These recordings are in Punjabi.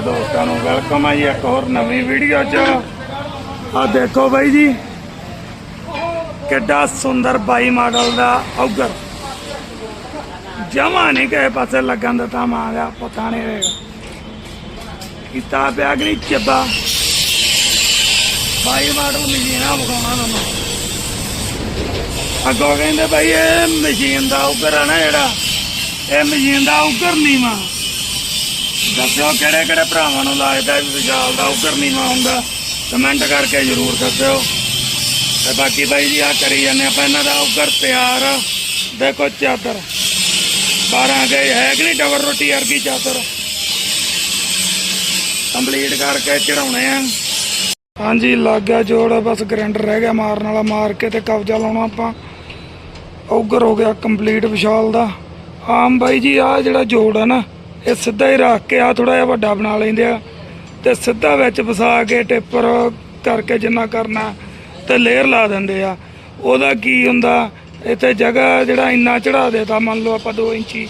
ਦੋਸਤਾਂ ਨੂੰ ਵੈਲਕਮ ਹੈ ਜੀ ਇੱਕ ਹੋਰ ਨਵੀਂ ਵੀਡੀਓ 'ਚ। ਆ ਦੇਖੋ ਬਾਈ ਜੀ, ਕਿੱਡਾ ਸੁੰਦਰ ਬਾਈ ਮਾਡਲ ਦਾ ਔਗਰ ਜਮਾ ਨਹੀਂ ਕਿਸੇ ਪਾਸੇ ਲੱਗਣ ਦਿੱਤਾ ਮਾਂ ਦਾ, ਪਤਾ ਨਹੀਂ ਰਹੇਗਾ ਕੀਤਾ ਪਿਆ ਕਿ ਨਹੀਂ ਚੱਬਾ। ਬਾਈ ਮਾਡਲ ਮਸ਼ੀਨਾਂ ਵਿਖਾਉਣਾ ਤੁਹਾਨੂੰ। ਅੱਗੋਂ ਕਹਿੰਦੇ ਬਾਈ ਇਹ ਮਸ਼ੀਨ ਦਾ ਔਗਰ ਆ ਨਾ ਜਿਹੜਾ, ਇਹ ਮਸ਼ੀਨ ਦਾ ਔਗਰ ਨਹੀਂ ਮਾ ਦੱਸਿਓ ਕਿਹੜੇ ਕਿਹੜੇ ਭਰਾਵਾਂ ਨੂੰ ਲੱਗਦਾ ਵੀ ਵਿਸ਼ਾਲ ਦਾ ਉਗਰ ਨੀਵਾ ਹੁੰਦਾ। ਕਮੈਂਟ ਕਰਕੇ ਜਰੂਰ ਦੱਸਿਓ। ਤੇ ਬਾਕੀ ਬਾਈ ਜੀ ਆ ਕਰੀ ਜਾਂਦੇ ਆਪਾਂ ਇਹਨਾਂ ਦਾ ਉਗਰ ਤਿਆਰ। ਦੇਖੋ ਚਾਦਰ। 12 ਗਏ ਹੈ ਕਿ ਨਹੀਂ ਡਬਲ ਰੋਟੀ ਵਰਗੀ ਚਾਦਰ? ਕੰਪਲੀਟ ਕਰਕੇ ਚੜਾਉਣੇ ਆ। ਹਾਂਜੀ, ਲੱਗ ਗਿਆ ਜੋੜ, ਬਸ ਗ੍ਰੈਂਡਰ ਰਹਿ ਗਿਆ ਮਾਰਨ ਵਾਲਾ, ਮਾਰ ਕੇ ਤੇ ਕਬਜ਼ਾ ਲਾਉਣਾ ਆਪਾਂ। ਔਗਰ ਹੋ ਗਿਆ ਕੰਪਲੀਟ ਵਿਸ਼ਾਲ ਦਾ। ਆਮ ਬਾਈ ਜੀ ਆ ਜਿਹੜਾ ਜੋੜ ਆ ਨਾ ਇਹ ਸਿੱਧਾ ਹੀ ਰੱਖ ਕੇ ਆ ਥੋੜਾ ਜਿਹਾ ਵੱਡਾ ਬਣਾ ਲੈਂਦੇ ਆ ਤੇ ਸਿੱਧਾ ਵਿੱਚ ਫਸਾ ਕੇ ਟੇਪਰ ਕਰਕੇ ਜਿੰਨਾ ਕਰਨਾ ਤੇ ਲੇਅਰ ਲਾ ਦਿੰਦੇ ਆ। ਉਹਦਾ ਕੀ ਹੁੰਦਾ, ਇੱਥੇ ਜਗ੍ਹਾ ਜਿਹੜਾ ਇੰਨਾ ਚੜਾ ਦੇਤਾ, ਮੰਨ ਲਓ ਆਪਾਂ 2 ਇੰਚੀ,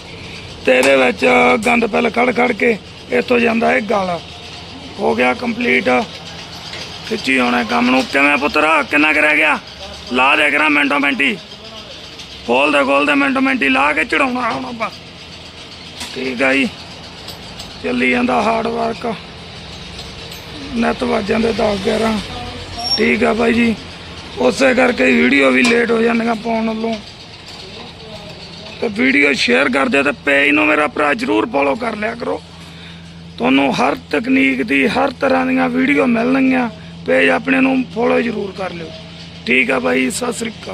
ਤੇ ਇਹਦੇ ਵਿੱਚ ਗੰਦ ਪੈਲ ਖੜ ਖੜ ਕੇ ਇੱਥੋਂ ਜਾਂਦਾ ਇਹ ਗਲ। ਹੋ ਗਿਆ ਕੰਪਲੀਟ। ਖਿੱਚੀ ਹੋਣਾ ਕੰਮ ਨੂੰ। ਕਿਵੇਂ ਪੁੱਤਰਾ, ਕਿੰਨਾ ਕੁ ਰਹਿ ਗਿਆ? ਲਾ ਦੇ ਕਰਾਂ ਮਿੰਟੋ ਮਿੰਟੀ। ਖੋਲਦੇ ਖੋਲਦੇ ਮਿੰਟੋ ਮਿੰਟੀ ਲਾ ਕੇ ਚੜਾਉਣਾ ਹੁਣ ਆਪਾਂ। ਠੀਕ ਆ ਜੀ। ਚੱਲੀ ਜਾਂਦਾ ਹਾਰਡ ਵਰਕ ਨੈਟ ਵੱਜ ਜਾਂਦੇ 10 11 ਠੀਕ ਆ ਬਾਈ ਜੀ। ਉਸੇ ਕਰਕੇ ਵੀਡੀਓ ਵੀ ਲੇਟ ਹੋ ਜਾਂਦੀਆਂ ਪਾਉਣ ਵੱਲੋਂ। ਤੇ ਵੀਡੀਓ ਸ਼ੇਅਰ ਕਰ ਦਿਓ ਤੇ ਪੇਜ ਨੂੰ ਮੇਰਾ ਭਰਾ ਜਰੂਰ ਫੋਲੋ ਕਰ ਲਿਆ ਕਰੋ। ਤੁਹਾਨੂੰ ਹਰ ਤਕਨੀਕ ਦੀ, ਹਰ ਤਰ੍ਹਾਂ ਦੀਆਂ ਵੀਡੀਓ ਮਿਲਣਗੀਆਂ। ਪੇਜ ਆਪਣੇ ਨੂੰ ਫੋਲੋ ਜਰੂਰ ਕਰ ਲਿਓ। ਠੀਕ ਆ ਬਾਈ, ਸਤਿ ਸ੍ਰੀ ਅਕਾਲ।